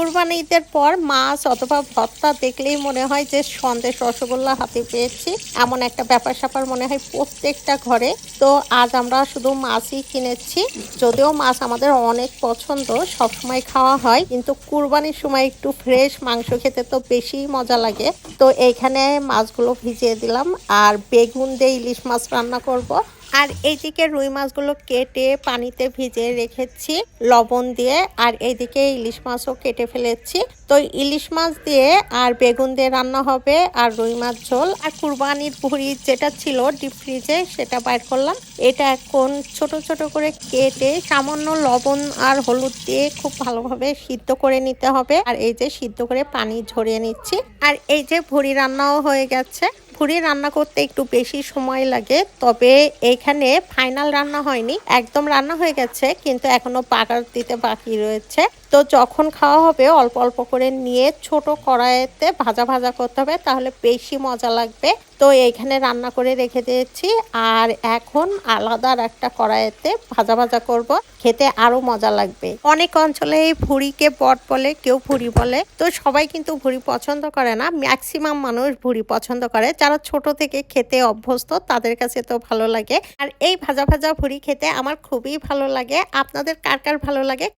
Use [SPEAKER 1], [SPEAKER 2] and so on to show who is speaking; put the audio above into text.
[SPEAKER 1] কুরবানি ঈদের পর মাছ অথবা ভর্তা দেখলেই মনে হয় যে সন্দেশ রসগোল্লা হাতে পেয়েছি। এমন একটা ব্যাপার স্যাপার মনে হয় প্রত্যেকটা ঘরে। তো আজ আমরা শুধু মাছই কিনেছি। যদিও মাছ আমাদের অনেক পছন্দ, সবসময় খাওয়া হয়। কিন্তু কুরবানির সময় একটু ফ্রেশ মাংস খেতে তো বেশি মজা লাগে। তো এইখানে মাছগুলো ভিজিয়ে দিলাম। আর বেগুন দিয়ে ইলিশ মাছ রান্না করব। আর এইদিকে রুই মাছগুলো কেটে পানিতে ভিজে রেখেছি, লবণ দিয়ে। আর এইদিকে ইলিশ মাছও কেটে ফেলেছি। তো ইলিশ মাছ দিয়ে আর বেগুন দিয়ে রান্না হবে, আর রুই মাছ ঝোল। আর কুরবানির ভুড়ি যেটা ছিল ডিপ ফ্রিজে, সেটা বাইর করলাম। এটা এখন ছোট ছোট করে কেটে সামান্য লবণ আর হলুদ দিয়ে খুব ভালোভাবে সিদ্ধ করে নিতে হবে। আর এই যে সিদ্ধ করে পানি ঝরিয়ে নিচ্ছি। আর এই যে ভুড়ি রান্নাও হয়ে গেছে। ভুড়ি রান্না করতে একটু বেশি সময় লাগে, তবে এখানে ফাইনাল রান্না হয়নি, একদম রান্না হয়ে গেছে, কিন্তু এখনও পাকার দিতে বাকি রয়েছে। তো যখন খাওয়া হবে, অল্প অল্প করে নিয়ে ছোট কড়াইতে ভাজা ভাজা করতে হবে, তাহলে বেশি মজা লাগবে। তো এইখানে রান্না করে রেখে দিয়েছি, আর এখন আলাদা একটা কড়াইতে ভাজা ভাজা করব, খেতে আরও মজা লাগবে। অনেক অঞ্চলে এই ভুড়িকে বট বলে, কেউ ভুড়ি বলে, তো সবাই কিন্তু ভুড়ি পছন্দ করে না, ম্যাক্সিমাম মানুষ ভুড়ি পছন্দ করে যারা ছোট থেকে খেতে অভ্যস্ত, তাদের কাছে তো ভালো লাগে। আর এই ভাজা ভাজা ভুড়ি খেতে আমার খুবই ভালো লাগে। আপনাদের কার কার ভালো লাগে?